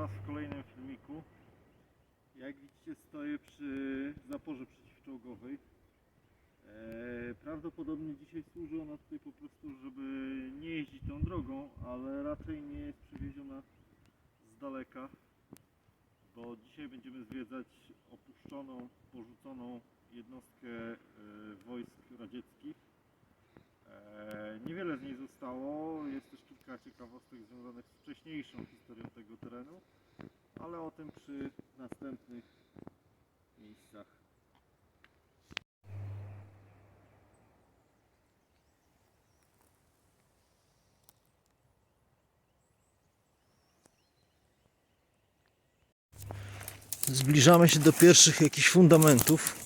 Was w kolejnym filmiku. Jak widzicie stoję przy zaporze przeciwczołgowej. E, prawdopodobnie dzisiaj służy ona tutaj po prostu, żeby nie jeździć tą drogą, ale raczej nie jest przywieziona z daleka, bo dzisiaj będziemy zwiedzać opuszczoną, porzuconą jednostkę e, wojsk radzieckich. E, Niewiele z niej zostało, ciekawostek związanych z wcześniejszą historią tego terenu, ale o tym przy następnych miejscach. Zbliżamy się do pierwszych jakichś fundamentów.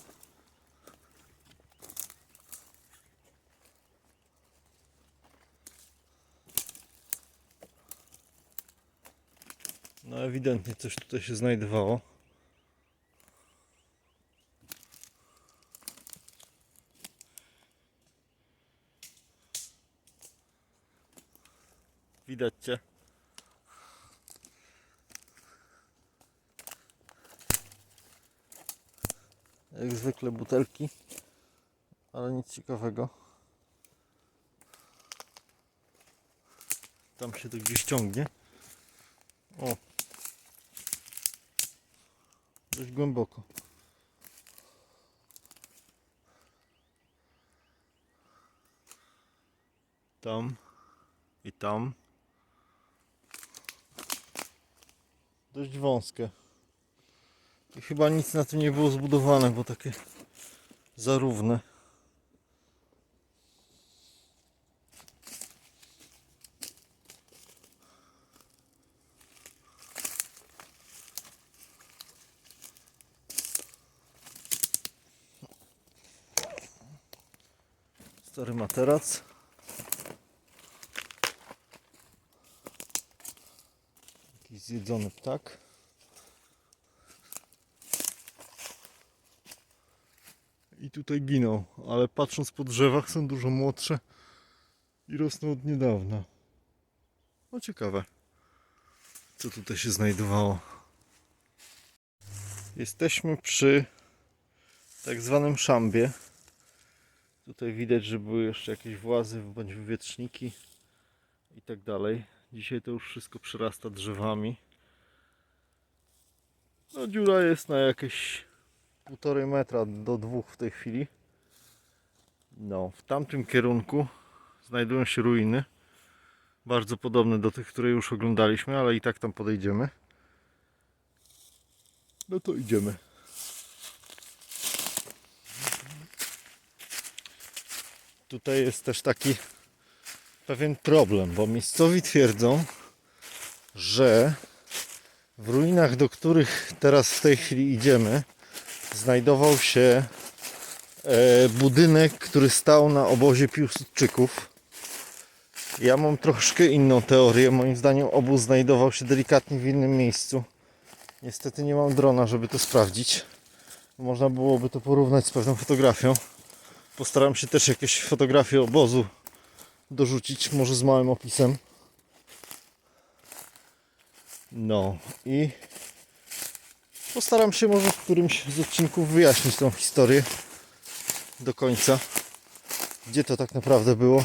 No ewidentnie coś tutaj się znajdowało. Widać cię. Jak zwykle butelki, ale nic ciekawego. Tam się to gdzieś ciągnie. O. Dość głęboko. Tam i tam. Dość wąskie. I chyba nic na tym nie było zbudowane, bo takie zarówne. Stary materac. Jakiś zjedzony ptak. I tutaj giną, ale patrząc po drzewach są dużo młodsze i rosną od niedawna. No ciekawe, co tutaj się znajdowało. Jesteśmy przy tak zwanym szambie. Tutaj widać, że były jeszcze jakieś włazy bądź wywietrzniki i tak dalej. Dzisiaj to już wszystko przyrasta drzewami. No dziura jest na jakieś półtorej metra do dwóch w tej chwili. No, w tamtym kierunku znajdują się ruiny. Bardzo podobne do tych, które już oglądaliśmy, ale i tak tam podejdziemy. No to idziemy. Tutaj jest też taki pewien problem, bo miejscowi twierdzą, że w ruinach, do których teraz w tej chwili idziemy, znajdował się e, budynek, który stał na obozie Piłsudczyków. Ja mam troszkę inną teorię. Moim zdaniem obóz znajdował się delikatnie w innym miejscu. Niestety nie mam drona, żeby to sprawdzić. Można byłoby to porównać z pewną fotografią. Postaram się też jakieś fotografie obozu dorzucić, może z małym opisem. No i Postaram się może w którymś z odcinków wyjaśnić tą historię do końca. Gdzie to tak naprawdę było.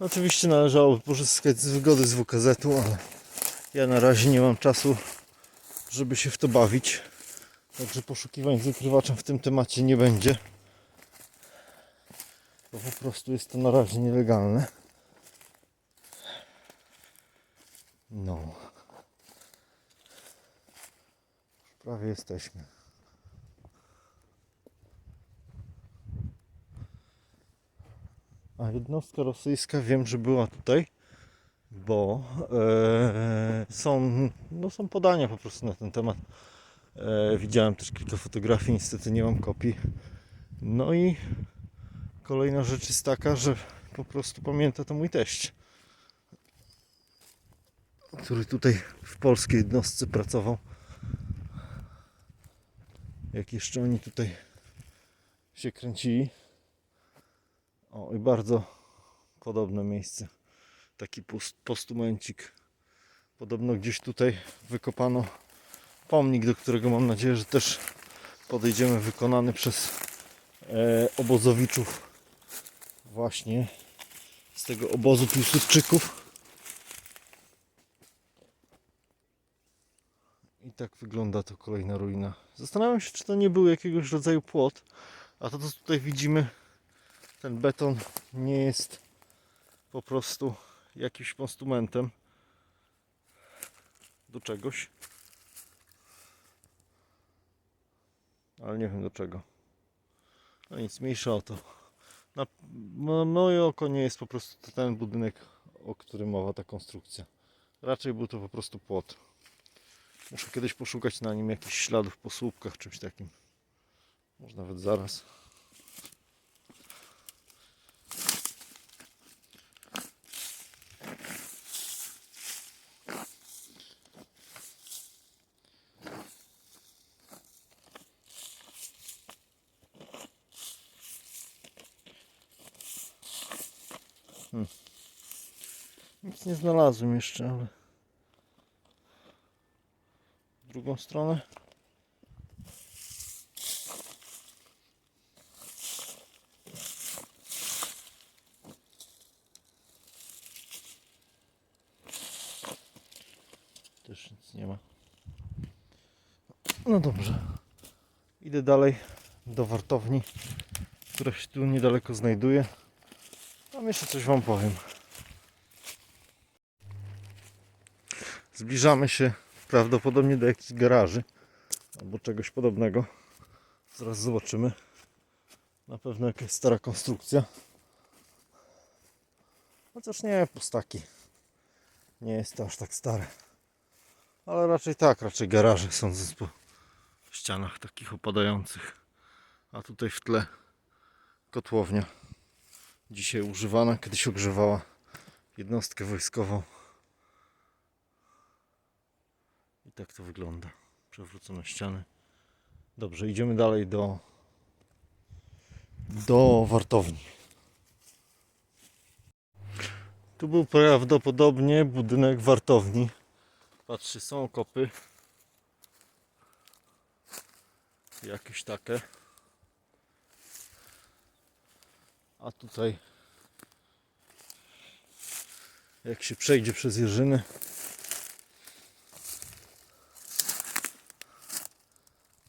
Oczywiście należałoby pozyskać z wygody z WKZ-u, ale ja na razie nie mam czasu, żeby się w to bawić. Także poszukiwań z ukrywaczem w tym temacie nie będzie. Bo po prostu jest to na razie nielegalne. No. Prawie jesteśmy. A jednostka rosyjska wiem, że była tutaj, bo e, są, no są podania po prostu na ten temat. E, widziałem też kilka fotografii, niestety nie mam kopii. No i kolejna rzecz jest taka, że po prostu pamięta to mój teść, który tutaj w polskiej jednostce pracował jak jeszcze oni tutaj się kręcili. O, i bardzo podobne miejsce. Taki pust- postumencik Podobno gdzieś tutaj wykopano pomnik, do którego mam nadzieję, że też podejdziemy, wykonany przez e, obozowiczów właśnie z tego obozu Piłsudczyków. I tak wygląda to kolejna ruina. Zastanawiam się, czy to nie był jakiegoś rodzaju płot, a to co tutaj widzimy, ten beton nie jest po prostu jakimś postumentem do czegoś. Ale nie wiem do czego. No nic, mniejsza o to. Na mo- moje oko nie jest po prostu ten budynek, o którym mowa ta konstrukcja. Raczej był to po prostu płot. Muszę kiedyś poszukać na nim jakichś śladów po słupkach, czymś takim. Może nawet zaraz. Nic nie znalazłem jeszcze, ale w drugą stronę. Też nic nie ma. No dobrze. Idę dalej do wartowni, która się tu niedaleko znajduje. Tam jeszcze coś Wam powiem. Zbliżamy się prawdopodobnie do jakichś garaży albo czegoś podobnego. Zaraz zobaczymy. Na pewno jakaś stara konstrukcja. Chociaż nie, pustaki. Nie jest to aż tak stare. Ale raczej tak, raczej garaże sądząc po ścianach takich opadających. A tutaj w tle kotłownia. Dzisiaj używana, kiedyś ogrzewała jednostkę wojskową. I tak to wygląda. Przewrócone ściany. Dobrze, idziemy dalej do do wartowni. Tu był prawdopodobnie budynek wartowni. Patrzcie, są okopy. Jakieś takie. A tutaj jak się przejdzie przez jeżyny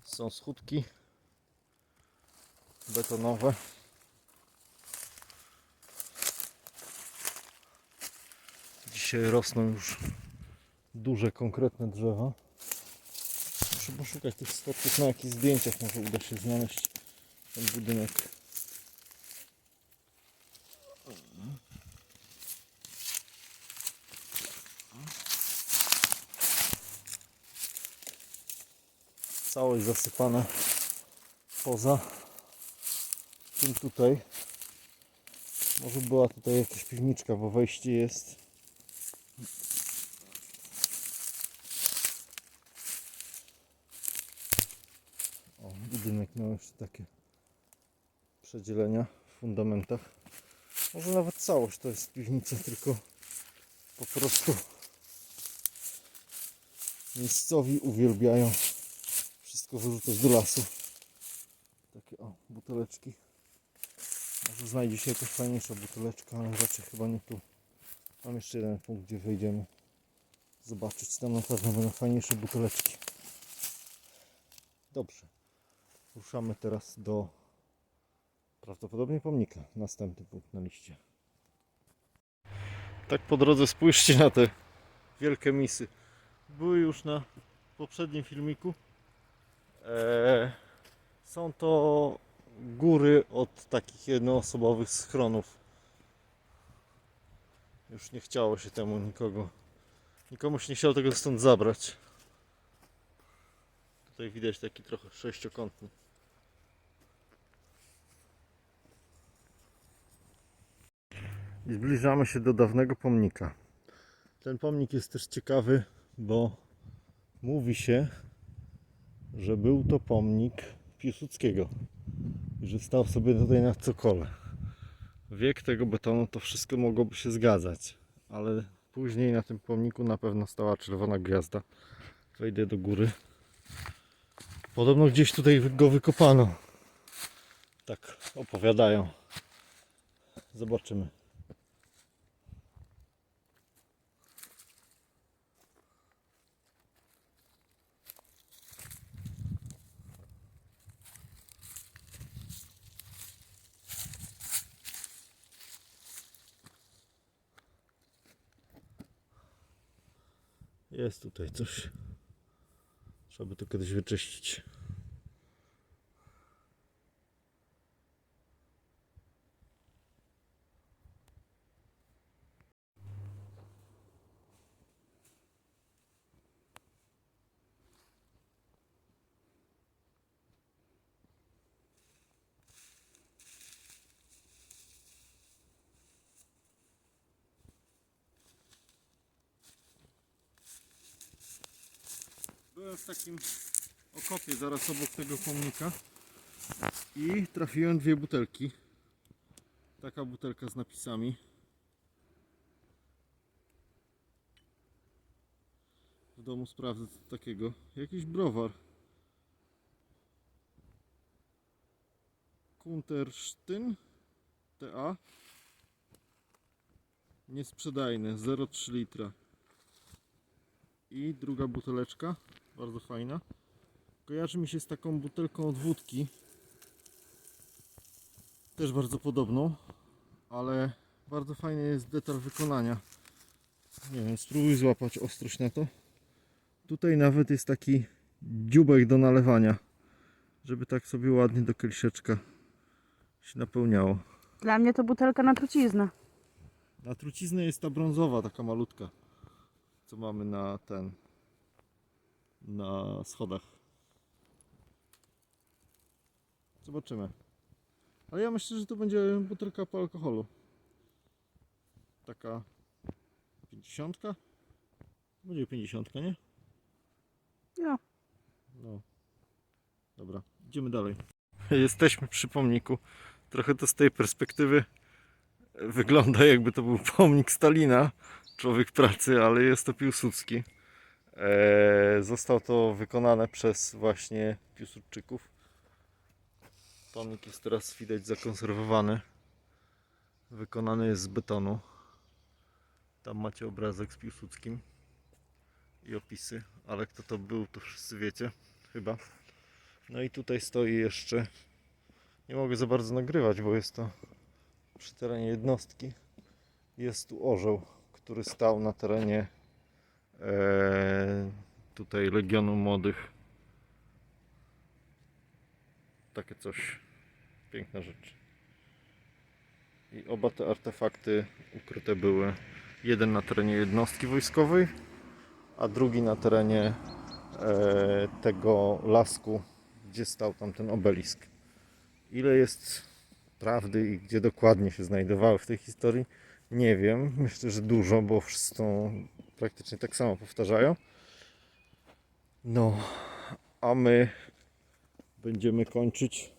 są schódki betonowe. Dzisiaj rosną już duże, konkretne drzewa. Muszę poszukać tych schodków na jakichś zdjęciach, może uda się znaleźć ten budynek. Całość zasypana poza tym tutaj. Może była tutaj jakaś piwniczka, bo wejście jest. O, budynek miał jeszcze takie przedzielenia w fundamentach. Może nawet całość to jest piwnica, tylko po prostu miejscowi uwielbiają wszystko wyrzucać do lasu. Takie o, buteleczki. Może znajdzie się jakaś fajniejsza buteleczka, ale raczej chyba nie tu. Mam jeszcze jeden punkt, gdzie wejdziemy. Zobaczyć, tam na pewno będą fajniejsze buteleczki. Dobrze. Ruszamy teraz do prawdopodobnie pomnika. Następny punkt na liście. Tak po drodze spójrzcie na te wielkie misy. Były już na poprzednim filmiku. Eee, są to góry od takich jednoosobowych schronów. Już nie chciało się temu nikogo. Nikomu się nie chciało tego stąd zabrać. Tutaj widać taki trochę sześciokątny. I zbliżamy się do dawnego pomnika. Ten pomnik jest też ciekawy, bo mówi się, że był to pomnik Piłsudskiego i że stał sobie tutaj na cokole. Wiek tego betonu to wszystko mogłoby się zgadzać, ale Później na tym pomniku na pewno stała czerwona gwiazda. Wejdę do góry. Podobno gdzieś tutaj go wykopano. Tak opowiadają. Zobaczymy. Jest tutaj coś. Trzeba by to kiedyś wyczyścić. Byłem w takim okopie zaraz obok tego pomnika i trafiłem dwie butelki. Taka butelka z napisami. W domu sprawdzę co takiego. Jakiś browar. Kuntersztyn TA. Niesprzedajne 0,3 litra. I druga buteleczka, bardzo fajna. Kojarzy mi się z taką butelką od wódki. Też bardzo podobną, ale bardzo fajny jest detal wykonania. Nie wiem, spróbuj złapać ostrość na to. Tutaj nawet jest taki dziubek do nalewania, żeby tak sobie ładnie do kieliszeczka się napełniało. Dla mnie to butelka na truciznę. Na truciznę jest ta brązowa, taka malutka, co mamy na ten, na schodach. Zobaczymy. Ale ja myślę, że to będzie butelka po alkoholu. Taka 50. Będzie 50, nie? Ja. No. Dobra, idziemy dalej. Jesteśmy przy pomniku. Trochę to z tej perspektywy wygląda jakby to był pomnik Stalina, człowiek pracy, ale jest to Piłsudski. Eee, zostało to wykonane przez właśnie Piłsudczyków. Pomnik jest teraz widać zakonserwowany. Wykonany jest z betonu. Tam macie obrazek z Piłsudskim i opisy, ale kto to był, to wszyscy wiecie, chyba. No i tutaj stoi jeszcze. Nie mogę za bardzo nagrywać, bo jest to przy terenie jednostki. Jest tu orzeł, który stał na terenie e, tutaj Legionu Młodych. Takie coś. Piękna rzecz. I oba te artefakty ukryte były. Jeden na terenie jednostki wojskowej, a drugi na terenie e, tego lasku, gdzie stał tam ten obelisk. Ile jest prawdy i gdzie dokładnie się znajdowały w tej historii, nie wiem. Myślę, że dużo, bo wszyscy praktycznie tak samo powtarzają. No, a my będziemy kończyć.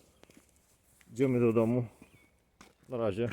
Idziemy do domu. Na razie.